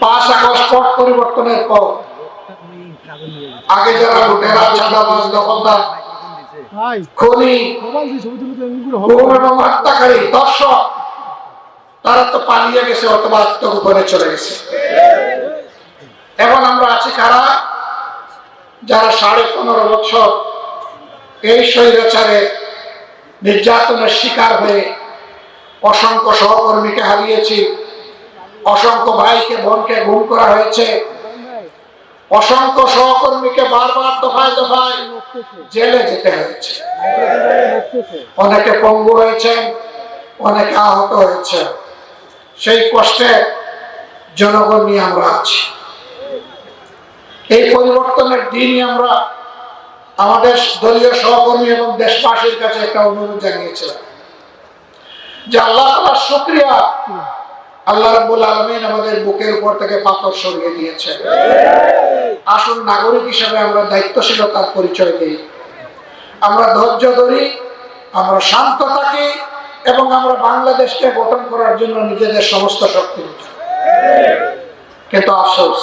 পাঁচ আগস্ট পট পরিবর্তনের পর আগে যারা লুটেরা চাঁদাবাজ দখলদার খনি হত্যাকারী দর্শক তারা তো পালিয়ে গেছে অথবা আত্মগোপনে চলে গেছে। এখন আমরা আছি কারা? যারা সাড়ে পনেরো বছর এই স্বৈরাচারে নির্যাতনের শিকার হয়ে অসংখ্য সহকর্মীকে হারিয়েছি অসংখ্য ভাইকে, বোনকে গুম করা হয়েছে। অসংখ্য সহকর্মীকে বারবার দফায় দফায় জেলে যেতে হয়েছে। অনেকে পঙ্গু হয়েছেন, অনেকে আহত হয়েছে সেই কষ্টে জনগণ নিয়ে আমরা আছি। এই পরিবর্তনের দিনই আমরা আমাদের দলীয় সহকর্মী এবং দেশবাসীর কাছে একটা অনুরোধ জানিয়েছিলাম যে আল্লাহ তালার শুক্রিয়া আল্লাহ রাব্বুল আলমিন আমাদের বুকের উপর থেকে পাথর সরিয়ে দিয়েছে আসল নাগরিক হিসেবে আমরা দায়িত্বশীলতার পরিচয় দিই। আমরা ধৈর্য ধরি, আমরা শান্ত থাকি এবং আমরা বাংলাদেশকে গঠন করার জন্য নিজেদের সমস্ত শক্তি কিন্তু আফসোস,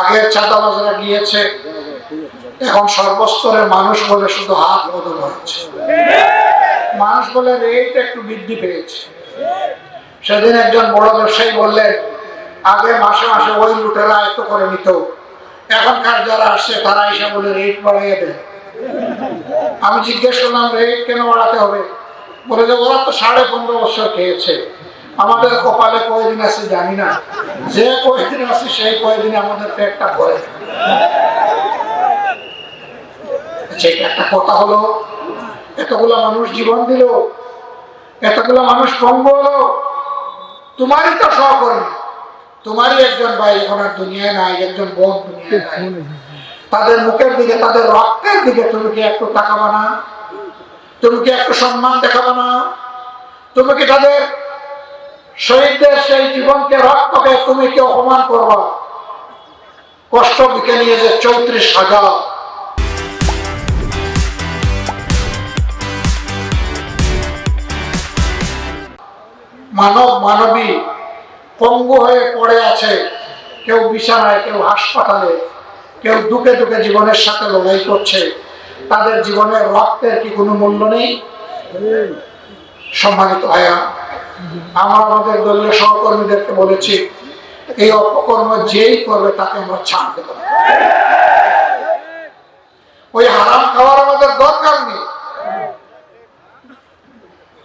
আগের চাঁদাবাজরা গিয়েছে, এখন সর্বস্তরের মানুষ বলে শুধু হাত বদল হচ্ছে মানুষ বলে রেট একটু বৃদ্ধি পেয়েছে। সেদিন একজন বড় ব্যবসায়ী বললেন আগে মাসে মাসে ওই লুটেরা এত করে নিত। এখনকার যারা আসছে তারা এসে বলে রেট বাড়িয়ে দেয় আমি জিজ্ঞেস করলাম রেট কেন বাড়াতে হবে? বলে যে ওরা তো সাড়ে পনেরো বছর খেয়েছে। আমাদের কপালে কয়দিন আছে জানি না। যে কয়দিন আছে সেই কয়দিনে আমাদের পেটটা ভরে দেবে। আচ্ছা, একটা কথা হলো এতগুলো মানুষ জীবন দিল এতগুলো মানুষ পঙ্গ হলো তোমারই তো সহকর্মী। তোমারই একজন ভাই এখন আর দুনিয়ায় নাই একজন বোন দুনিয়ায় নাই। তাদের মুখের দিকে তাদের রক্তের দিকে তুমি কি একটু তাকাবা না? তুমি কি একটু সম্মান দেখাবা না? তুমি কি তাদের শহীদদের সেই জীবনকে রক্তকে তুমি কি অপমান করবা? কষ্ট বিকে নিয়ে যে চৌত্রিশ হাজার মানব মানবী পঙ্গু হয়ে পড়ে আছে। কেউ বিছানায় কেউ হাসপাতালে, কেউ দুঃখে দুঃখে জীবনের সাথে লড়াই করছে। তাদের জীবনের রক্তের কি কোনো মূল্য নেই? সম্মানিত ভাইয়া, আমরা আমাদের দলীয় সহকর্মীদেরকে বলেছি, এই অপকর্ম যেই করবে তাকে আমরা ছাড় দেব ওই হারাম খাওয়ার আমাদের দরকার নেই।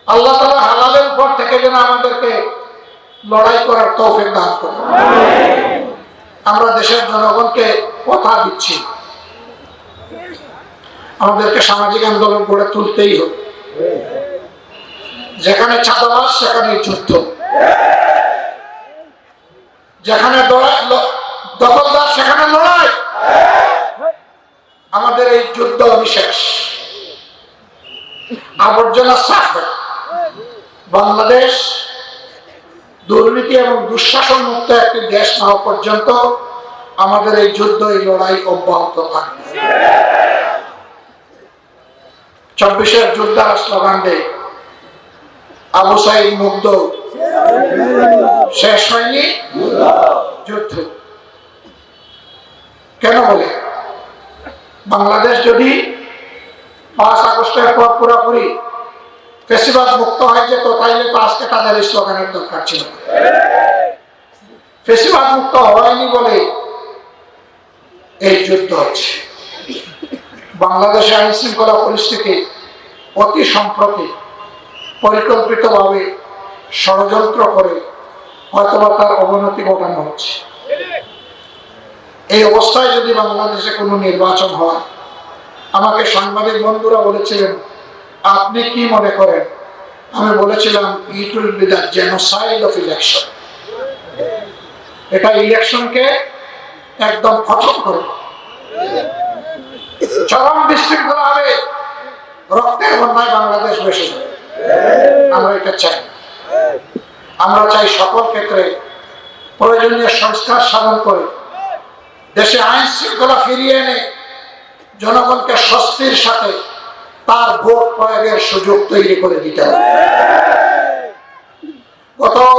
আল্লাহ তালা হালালের উপর থেকে যেন আমাদেরকে লড়াই করার তৌফিক দান করুন। আমরা দেশের জনগণকে কথা দিচ্ছি। আমাদেরকে সামাজিক আন্দোলন গড়ে তুলতেই হবে যেখানে ছাত্রাবাস সেখানে যুদ্ধ। যেখানে দখলদার, সেখানে লড়াই। আমাদের এই যুদ্ধ বিশেষ আবর্জনা সাফ হয়। বাংলাদেশ দুর্নীতি এবং দুঃশাসন মুক্ত একটি দেশ না পর্যন্ত আমাদের এই যুদ্ধ, এই লড়াই অব্যাহত থাকবে। চব্বিশের যোদ্ধারা স্লোগান আবু সাইদ মুগ্ধ। শেষ হয়নি? যুদ্ধ। কেন বলে? বাংলাদেশ যদি পাঁচ আগস্টের পর পুরোপুরি ফেসিবাদ মুক্ত হয়ে যেত তাইলে তো আজকে তাদের স্লোগানের দরকার ছিল। ফেসিবাদ মুক্ত হয়নি বলে এই যুদ্ধ হচ্ছে বাংলাদেশে আইন শৃঙ্খলা পরিস্থিতি অতি সম্প্রতি পরিকল্পিতভাবে ষড়যন্ত্র করে হয়তোবা তার অবনতি ঘটানো হচ্ছে এই অবস্থায় যদি বাংলাদেশে কোনো নির্বাচন হয়, আমাকে সাংবাদিক বন্ধুরা বলেছিলেন আপনি কি মনে করেন? আমি বলেছিলাম it will be the genocide of election এটা ইলেকশনকে একদম খতম করবে। চরম বিশৃঙ্খলা হবে। রক্তের বন্যায় বাংলাদেশ বেশি আমরা এটা চাই। আমরা চাই সকল ক্ষেত্রে প্রয়োজনীয় সংস্কার সাধন করে, দেশে আইন শৃঙ্খলা ফিরিয়ে এনে জনগণকে স্বস্তির সাথে তার ভোট প্রয়োগের সুযোগ তৈরি করে দিতে হবে। গত